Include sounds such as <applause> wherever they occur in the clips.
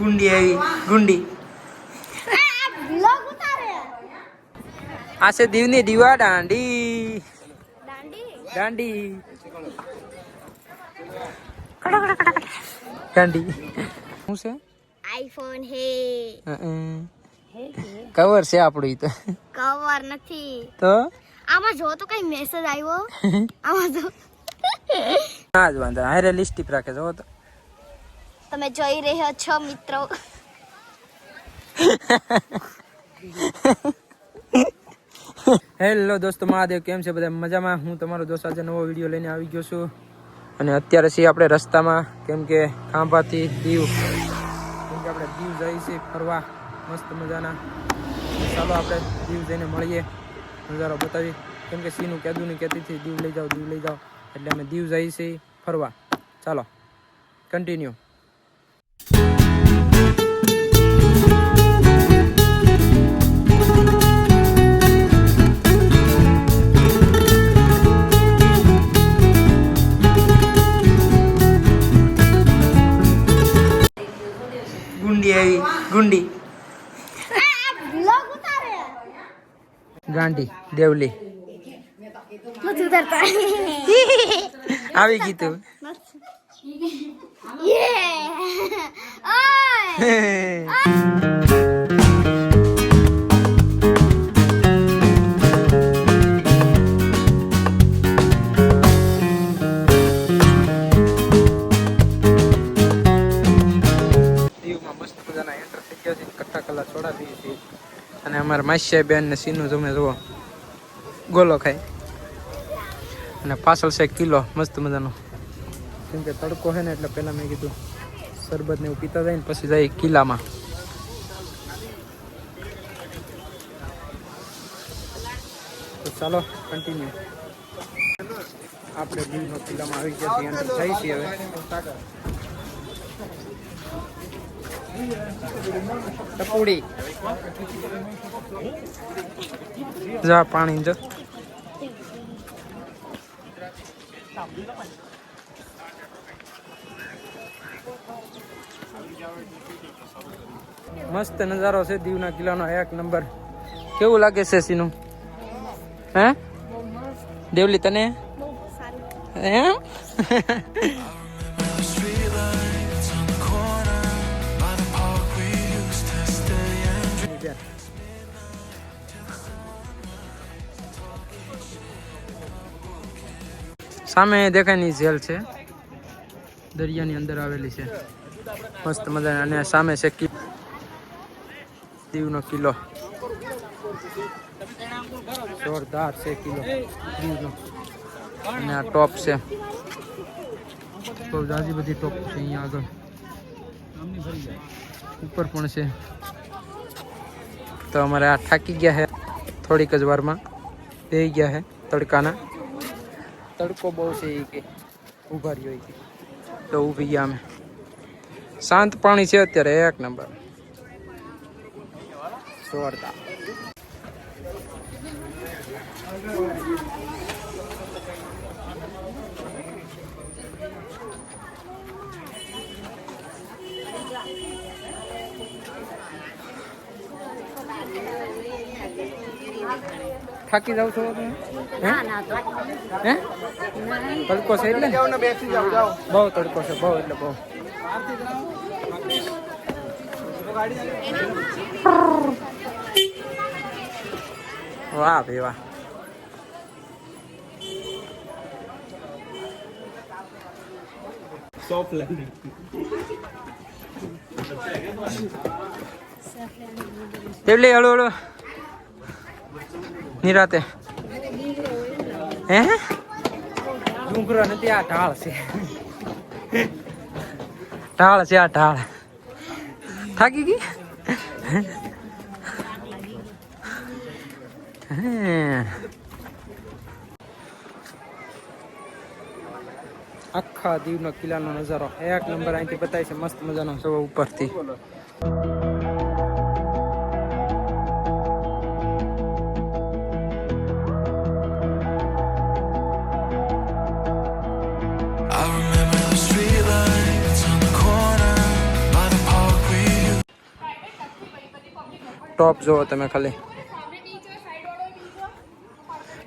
ગુંડી આવી ગુંડી. આ છે દીવની દીવા દાંડી. દાંડી. દાંડી. દાંડી શું છે? આઈફોન હે. કવર છે આપણું તો. કવર નથી. તો? આમાં જો તો કઈ મેસેજ આવ્યો. આમાં જો. ના જ વાંધો. હારે લિસ્ટિપ રાખે જો તો. તમે જોઈ રહ્યા છો, મિત્રો. હેલો દોસ્તો, મહાદેવ, કેમ છે બધા? મજામાં? હું તમારો દોસ્ત આજે નવો વીડિયો લઈને આવી ગયો છું. અને અત્યારે છીએ આપણે રસ્તામાં, કેમ કે ખાંભાથી દીવ. કેમ કે આપણે દીવ જઈએ છીએ ફરવા. મસ્ત મજાના. ચાલો આપણે દીવ જઈને મળીએ. નજારો બતાવી કેમ કે સીનું કેદું નહીં કહેતી હતી દીવ લઈ જાઓ, દીવ લઈ જાઓ. એટલે અમે દીવ જઈએ છીએ ફરવા. ચાલો કન્ટિન્યુ ગુંડી. ગાંડી દેવલી. આવી ગઈ તું. <laughs> માસ્યા બેન ને સીનું તમે જુઓ. ગોલો ખાય. અને પાછળ છે કિલો, મસ્ત મજાનો. કેમ કે તડકો છે ને એટલે પહેલાં મેં કીધું શરબત ને એવું પીતા જાય ને પછી જાય કિલ્લામાં તો ચાલો કન્ટિન્યુ આપણે દીવનો કિલ્લામાં આવી ગયા છીએ થઈ છીએ હવે. ટપુડી. જા પાણી જો. મસ્ત નજારો છે દીવના કિલ્લાનો એક નંબર. કેવું લાગે છે સીનું? હે? દેવલી તને? બહુ હે સામે દેખાયની જેલ છે. દરિયાની અંદર આવેલી છે. મસ્ત મજા અને સામે છે દીવનો કિલ્લો. જોરદાર છે કિલ્લો. દીવનો. અને આ ટોપ છે. બહુ જાજી બધી ટોપ છે અહીંયા આગળ. ઉપર પણ છે. તો અમારે આ થાકી ગયા છે થોડીક જ વારમાં બે ગયા છે તડકાના તડકો બહુ છે એ કે ઊભા રહ્યો એ કે તો ઊભી ગયા અમે શાંત પાણી છે અત્યારે એક નંબર જોરદાર થાકી જાવ છો તમે? હે? હે? તડકો છે એટલે? બહુ તડકો છે બહુ એટલે બહુ. વાહ ભાઈ વાહ. તેવલી હળુ હળુ. નિરાતે. હે? ડુંગરો નથી આ ઢાળ છે. ઢાળ છે આ ઢાળ. થાકી ગઈ. આખા દીવનો કિલ્લાનો નજારો. એક નંબર અહીંથી બતાય છે મસ્ત મજાનો સૌ ઉપરથી. ટોપ જોવો તમે ખાલી.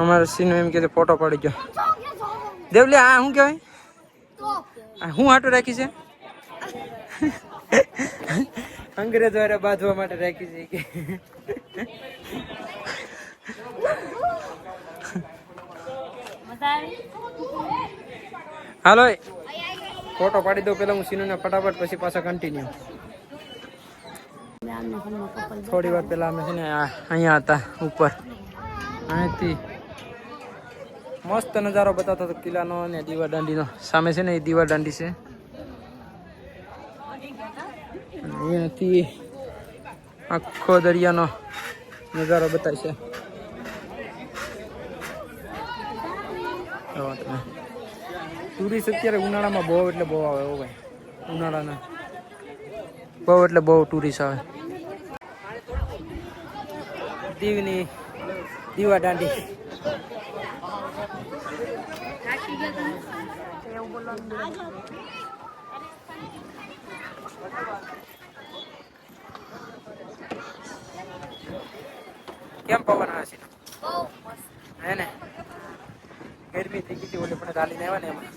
અમારો સીનો એમ કે ફોટો પડી ગયો. દેવલી, આ શું કહેવાય? શું હાટું રાખી છે? અંગ્રેજો હારે બાંધવા માટે રાખી છે કે. હાલો ફોટો પાડી દો, પેલા હું સીનુને ફટાફટ પછી પાછા કન્ટિન્યુ થોડી વાર પેલા અમે છે ને અહીંયા હતા ઉપર. અહીંથી મસ્ત નજારો બતાવતો હતો કિલ્લાનો અને દીવા દાંડીનો. સામે છે ને એ દીવા દાંડી છે. અહીંયાથી આખો દરિયાનો નજારો બતાય છે. ટુરિસ્ટ અત્યારે ઉનાળામાં બહુ એટલે બહુ આવે એવો ભાઈ. ઉનાળાના બહુ એટલે બહુ ટુરિસ્ટ આવે. દીવની દીવા દાંડી કેમ પવન આવે છે હે ને ગરમી થઈ ગઈ હતી ઓલે પણ ચાલીને આવ્યા ને એમાં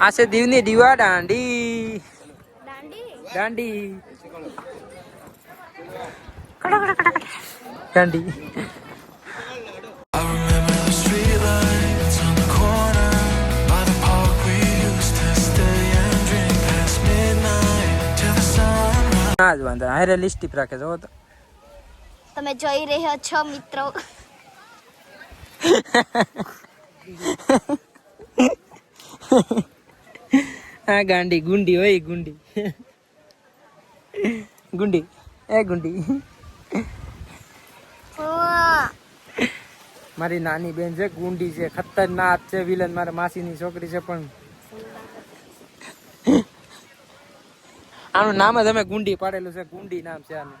આ છે દીવની દીવા દાંડી દાંડી sunrise. ના જ વાંધો હારે લિસ્ટિપ રાખે જો તો તમે જોઈ રહ્યા છો મિત્રો હા ગાંડી ગુંડી હોય ગુંડી ગુંડી એ ગુંડી. <laughs> મારી નાની બેન છે, ગુંડી છે, ખતરનાક છે, વિલન મારા માસીની છોકરી છે પણ. આનું નામ જ અમે ગુંડી પાડેલું છે, ગુંડી નામ છે આનું.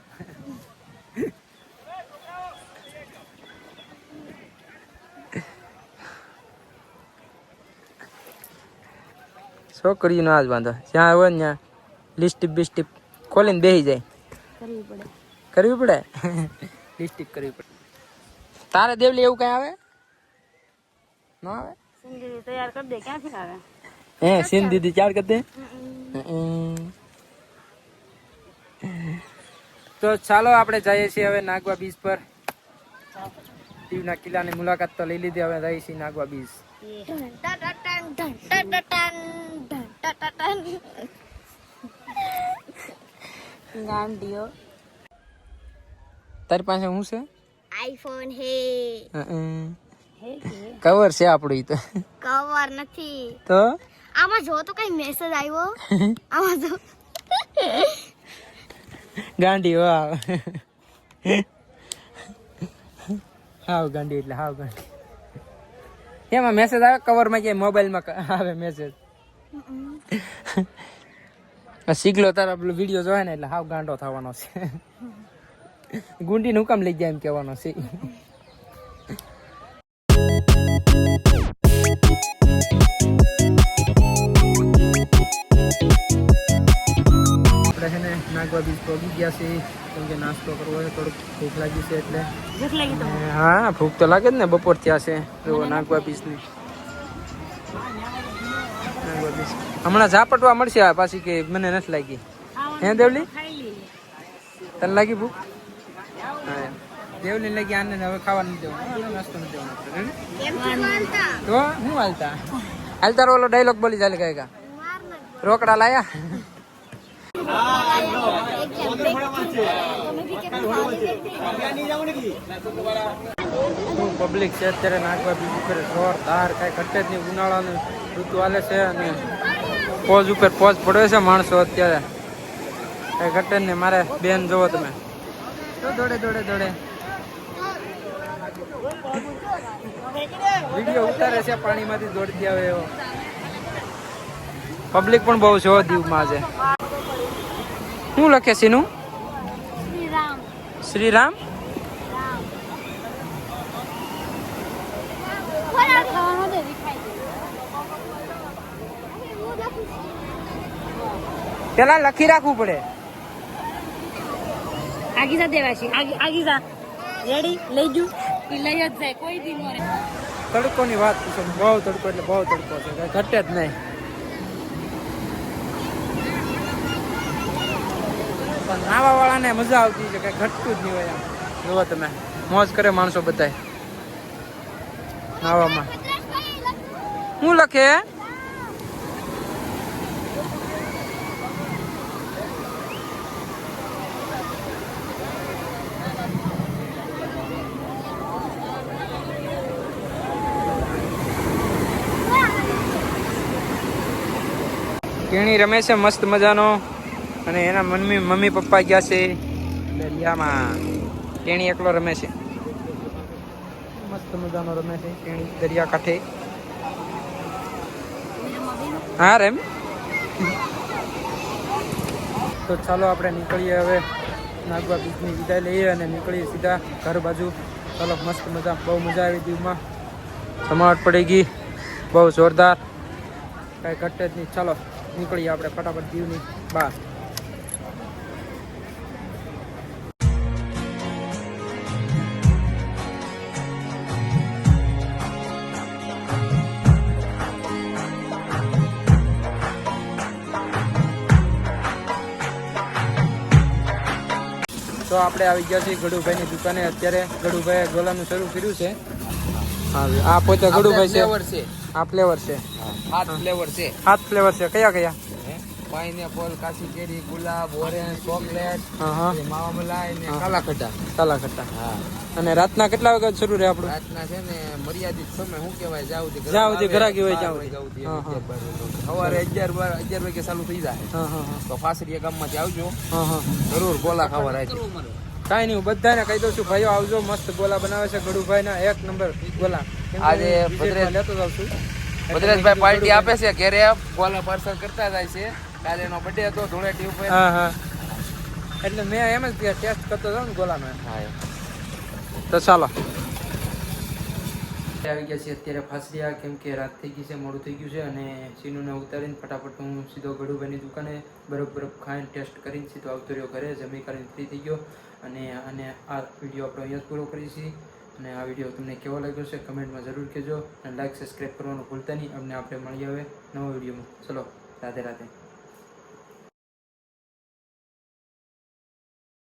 છોકરીનો આજ વાંધો. જ્યાં હોય ને ત્યાં લિસ્ટ બિસ્ટ ખોલીને બેસી જાય. કરવી પડે. લિસ્ટિપ કરવી પડે. તારે દેવલી એવું કઈ આવે? ન આવે? તૈયાર કરી દે ક્યાંથી આવે? હે સિંધ દીદી ચાર તો ચાલો આપણે જઈએ છીએ હવે નાગવા બીચ પર. દીવના કિલ્લાની મુલાકાત તો લઈ લીધી હવે જઈએ છીએ નાગવા બીચ. ગાંડીઓ. તારી પાસે શું છે? આઈફોન હે. કવર છે આપણું ઈ તો. કવર નથી. તો? આમાં જો તો કઈ મેસેજ આવ્યો. <laughs> આમાં જો. ગાંડી વાવ હાવ ગાંડી એટલે હાવ ગાંડી. એમાં મેસેજ આવે? કવરમાં કે મોબાઈલમાં આવે મેસેજ શીખલો તારા પેલો વીડિયો જોવે ને એટલે હાવ ગાંડો થવાનો છે. ગુંડીને કામ લઈ ગયા એમ કહેવાનો છે. ને નાગવા બીચ પહોંચી ગયા છે. કેમ કે નાસ્તો કરવો છે થોડુંક ભૂખ લાગી છે એટલે. હા ભૂખ તો લાગે જ ને બપોર થયા છે. જો નાગવા બીચ હમણાં ઝાપટવા મળશે પાછી કે મને નથી લાગી. હે દેવલી? તને લાગી ભૂખ? એમ. દેવલી લાગી આને હવે ખાવા નથી દેવાનું નાસ્તો નથી દેવાનો તો હું હાલતા હાલતા ઓલો ડાયલોગ બોલી ચાલે કઈ રોકડા લાયા? પબ્લિક છે અત્યારે નાગવા બીજું કરે જોરદાર કાંઈ ઘટે જ નહીં ઉનાળાની ઋતુ હાલે છે અને પોઝ ઉપર પોઝ પડે છે માણસો અત્યારે. કાંઈ ઘટે જ નહીં મારે બેન જોવો તમે. તો દોડે દોડે દોડે. વીડિયો ઉતારે છે પાણીમાંથી દોડતી આવે એવો. પબ્લિક પણ બહુ છે દીવમાં છે શું લખે છે નું વિખાઈ પેલા લખી રાખવું પડે. આગી જા દેવાશી. આગી આગી જા રેડી લઈ જુ. ઈ લઈ વાત પૂછો બહુ તડકો એટલે બહુ તડકો છે ઘટે જ નહીં. પણ નાવા વાળાને મજા આવતી છે, કઈ ઘટતું જ નહીં હોય આમ જુઓ તમે, મોજ કરે માણસો બધાય. નાવામાં. હું લખે? કેણી રમે છે, મસ્ત મજાનો. અને એના મમ્મી મમ્મી પપ્પા ગયા છે, દરિયામાં. તેણી એકલો રમે છે. મસ્ત મજાનો રમે છે, તેણી દરિયા કાંઠે. હા, રેમ? તો ચાલો આપણે નીકળીએ હવે. નાગવા બીચની વિદાય લઈએ અને નીકળીએ સીધા ઘર બાજુ. ચાલો, મસ્ત મજા, બહુ મજા આવી દીવમાં સમાવટ પડી ગઈ. બહુ જોરદાર. કાંઈ ઘટે જ નહીં. ચાલો. નીકળીએ આપણે ફટાફટ દીવની બહાર. તો આપણે આવી ગયા છીએ ગડુભાઈની દુકાને. અત્યારે ગડુભાઈએ ગોલાનું શરૂ કર્યું છે. હા આ પોતે ગડુભાઈ છે. છે આ ફ્લેવર છે. હાથ ફ્લેવર છે. સાત ફ્લેવર છે. કયા કયા? પાઇનેપલ કાચી કેરી ગુલાબ ઓરેન્જ ચોકલેટ માવા મલાઈ ને. કાલા ખટા કાલા ખટ્ટા હા. અને રાતના કેટલા વાગે શરૂ રહે આપણું? રાતના છે ને મર્યાદિત સમય શું કહેવાય જાવ સુધી હોય ત્યાં સુધી. હા, હા. સવારે અગિયાર બાર અગિયાર વાગે ચાલુ થઈ જાય. તો ફાસરીયા ગામમાંથી આવજો. જરૂર ગોલા ખાવા રાખજો કાંઈ નહીં હું બધાને કહી દઉં છું ભાઈઓ આવજો મસ્ત ગોલા બનાવે છે ગડુભાઈ ના એક નંબર ગોલા. આજે ભદ્રેશભાઈ પાર્ટી આપે છે ઘેરે ગોલા પાર્સલ કરતા જાય છે. કાલે એનો બર્થડે હતો ધૂળેટી ઉપર. એટલે મેં એમ જ ટેસ્ટ કરતો હતો ને ગોલાનો તો ચાલો. આવી ગયા છે અત્યારે ફાસરિયા કેમ કે રાત થઈ ગઈ છે મોડું થઈ ગયું છે અને સીનુને ઉતારીને ફટાફટ હું સીધો ગઢુભાઈની દુકાને બરફ બરફ ખાઈને ટેસ્ટ કરીને સીધો આવતો રહ્યો ઘરે જમી કરીને ફ્રી થઈ ગયો. અને અને આ વીડિયો આપણો અહીંયા પૂરો કરીએ છીએ. અને આ વીડિયો તમને કેવો લાગ્યો છે કમેન્ટમાં જરૂર કહેજો અને લાઈક, સબસ્ક્રાઈબ કરવાનું ભૂલતા નહીં. અમને આપણે મળીએ હવે નવો વિડીયોમાં. ચલો, રાધે રાધે.